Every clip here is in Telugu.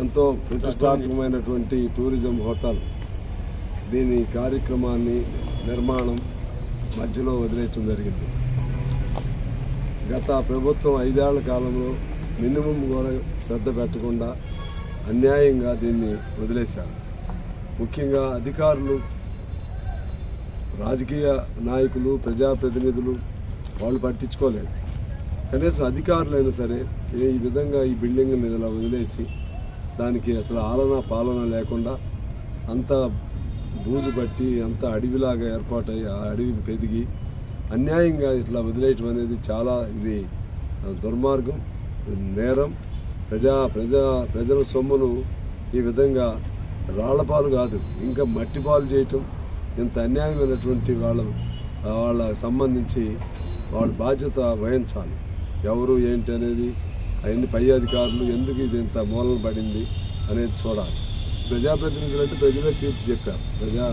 ఎంతో ప్రతిష్టాత్మకమైనటువంటి టూరిజం హోటల్. దీని కార్యక్రమాన్ని నిర్మాణం మధ్యలో వదిలేయటం జరిగింది. గత ప్రభుత్వం ఐదేళ్ళ కాలంలో మినిమం కూడా శ్రద్ధ పెట్టకుండా అన్యాయంగా దీన్ని వదిలేశారు. ముఖ్యంగా అధికారులు రాజకీయ నాయకులు ప్రజాప్రతినిధులు వాళ్ళు పట్టించుకోలేదు. కనీసం అధికారులైనా సరే ఈ విధంగా ఈ బిల్డింగ్ ఇలా వదిలేసి దానికి అసలు ఆలన పాలన లేకుండా అంత బూజు పట్టి అంత అడవిలాగా ఏర్పాటై ఆ అడవి పెరిగి అన్యాయంగా ఇట్లా వదిలేయటం అనేది చాలా ఇది దుర్మార్గం నేరం. ప్రజా ప్రజా ప్రజల సొమ్మును ఈ విధంగా రాళ్ళపాలు కాదు ఇంకా మట్టి పాలు చేయటం ఇంత అన్యాయమైనటువంటి వాళ్ళ వాళ్ళకి సంబంధించి వాళ్ళ బాధ్యత వహించాలి. ఎవరు ఏంటి అనేది అవన్నీ పై అధికారులు ఎందుకు ఇది ఇంత మూలన పడింది అనేది చూడాలి. ప్రజాప్రతినిధులు అంటే ప్రజలే తీర్పు చెప్పారు. ప్రజా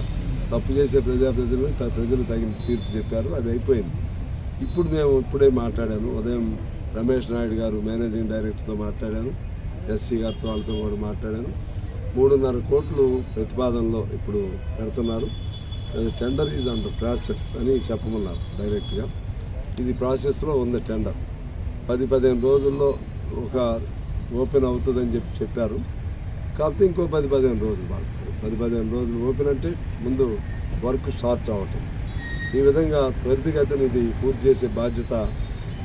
తప్పు చేసే ప్రజాప్రతినిధులు ప్రజలు తగిన తీర్పు చెప్పారు అది అయిపోయింది. ఇప్పుడు మేము ఇప్పుడే మాట్లాడాను. ఉదయం రమేష్ నాయుడు గారు మేనేజింగ్ డైరెక్టర్తో మాట్లాడాను. ఎస్సీ గారితో వాళ్ళతో కూడా మాట్లాడాను. మూడున్నర కోట్లు ప్రతిపాదనలో ఇప్పుడు పెడుతున్నారు. టెండర్ ఈజ్ అండర్ ప్రాసెస్ అని చెప్పమన్నారు డైరెక్ట్గా. ఇది ప్రాసెస్లో ఉంది టెండర్. పది పదిహేను రోజుల్లో ఒక ఓపెన్ అవుతుందని చెప్పి చెప్పారు. కాకపోతే ఇంకో పది పదిహేను రోజులు పడుతుంది పది పదిహేను రోజులు ఓపెన్ అంటే ముందు వర్క్ స్టార్ట్ అవ్వటం. ఈ విధంగా త్వరితగతిని ఇది పూర్తి చేసే బాధ్యత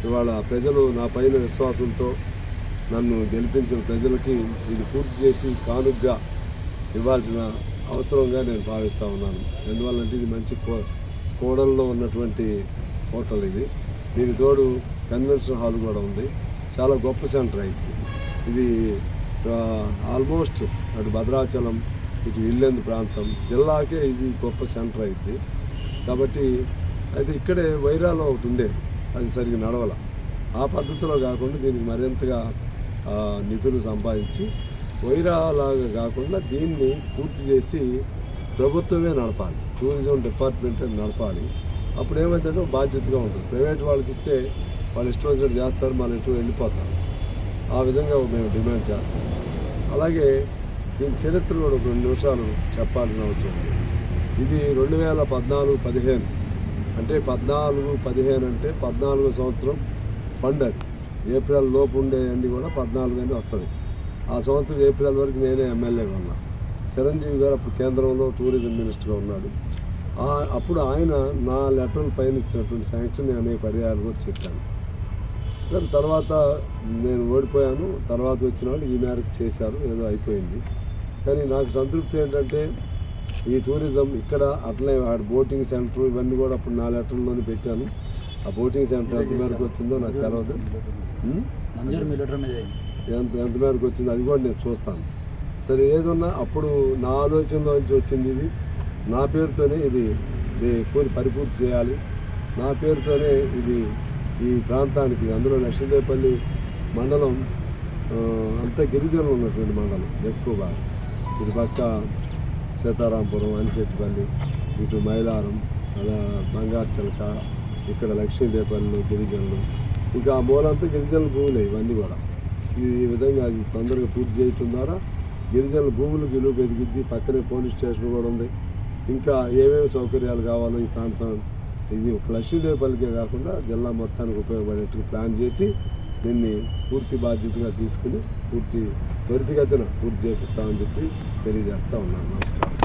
ఇవాళ ప్రజలు నా పైన విశ్వాసంతో నన్ను గెలిపించిన ప్రజలకి ఇది పూర్తి చేసి కానుగ్గా ఇవ్వాల్సిన అవసరంగా నేను భావిస్తూ ఉన్నాను. ఎందువల్లంటే ఇది మంచి కో కోడల్లో ఉన్నటువంటి హోటల్ ఇది. దీని తోడు కన్వెన్షన్ హాల్ కూడా ఉంది. చాలా గొప్ప సెంటర్ అయింది ఇది ఆల్మోస్ట్ అటు భద్రాచలం ఇటు ఇల్లెందు ప్రాంతం జిల్లాకే ఇది గొప్ప సెంటర్ అయింది కాబట్టి అది ఇక్కడే వైరాలో ఒకటి ఉండేది. అది సరిగ్గా నడవల. ఆ పద్ధతిలో కాకుండా దీనికి మరింతగా నిధులు సంపాదించి వైరాలాగా కాకుండా దీన్ని పూర్తి చేసి ప్రభుత్వమే నడపాలి. టూరిజం డిపార్ట్మెంటే నడపాలి. అప్పుడు ఏమైందంటే బాధ్యతగా ఉంటుంది. ప్రైవేట్ వాళ్ళకి ఇస్తే వాళ్ళు ఇష్టం వచ్చినట్టు చేస్తారు మన ఇటు వెళ్ళిపోతారు. ఆ విధంగా మేము డిమాండ్ చేస్తాం. అలాగే దీని చరిత్ర కూడా ఒక రెండు నిమిషాలు చెప్పాల్సిన అవసరం ఉంది. ఇది రెండు వేల పద్నాలుగు పదిహేను. అంటే పద్నాలుగు పదిహేను అంటే పద్నాలుగు సంవత్సరం ఫండ్ అది. ఏప్రిల్ లోపు ఉండే అన్నీ కూడా పద్నాలుగు అని వస్తుంది. ఆ సంవత్సరం ఏప్రిల్ వరకు నేనే ఎమ్మెల్యేగా ఉన్నా. చిరంజీవి గారు అప్పుడు కేంద్రంలో టూరిజం మినిస్టర్గా ఉన్నాడు. అప్పుడు ఆయన నా లెటర్ పైన ఇచ్చినటువంటి శాంక్షన్ అనే పర్యాలు కూడా చెప్పాను సరే తర్వాత నేను ఓడిపోయాను. తర్వాత వచ్చిన వాళ్ళు ఈ మేరకు చేశారు. ఏదో అయిపోయింది. కానీ నాకు సంతృప్తి ఏంటంటే ఈ టూరిజం ఇక్కడ అట్లే బోటింగ్ సెంటర్ ఇవన్నీ కూడా అప్పుడు నా లెటర్లోనే పెట్టాను. ఆ బోటింగ్ సెంటర్ ఎంత మేరకు వచ్చిందో నాకు తెలియదు. ఎంత ఎంత మేరకు వచ్చింది అది కూడా నేను చూస్తాను. సరే ఏదున్నా అప్పుడు నా ఆలోచనలో నుంచి వచ్చింది ఇది. నా పేరుతోనే ఇది పూర్తి పరిపూర్తి చేయాలి. నా పేరుతోనే ఇది ఈ ప్రాంతానికి అందులో లక్ష్మీదేవపల్లి మండలం అంత అంతా గిరిజనులు ఉన్నటువంటి మండలం ఎక్కువగా. ఇటు పక్క సీతారాంపురం అనిశెట్టిపల్లి ఇటు మైలారం అలా బంగారు చిలక ఇక్కడ లక్ష్మీదేవపల్లి గిరిజనులు. ఇంకా ఆ మూలంతా గిరిజనుల భూములే ఇవన్నీ కూడా. ఈ విధంగా అది తొందరగా పూర్తి చేయటం ద్వారా గిరిజనుల భూములు విలువ పెరిగిద్ది పక్కనే పోలీస్ స్టేషన్ కూడా ఉంది. ఇంకా ఏమేమి సౌకర్యాలు కావాలో ఈ ప్రాంతం ఇది ఒక లక్ష్మీదేవిపల్లికే కాకుండా జిల్లా మొత్తానికి ఉపయోగపడేట్టు ప్లాన్ చేసి దీన్ని పూర్తి బాధ్యతగా తీసుకుని పూర్తి త్వరితగతిన పూర్తి చేపిస్తామని చెప్పి తెలియజేస్తా ఉన్నాను. నమస్కారం.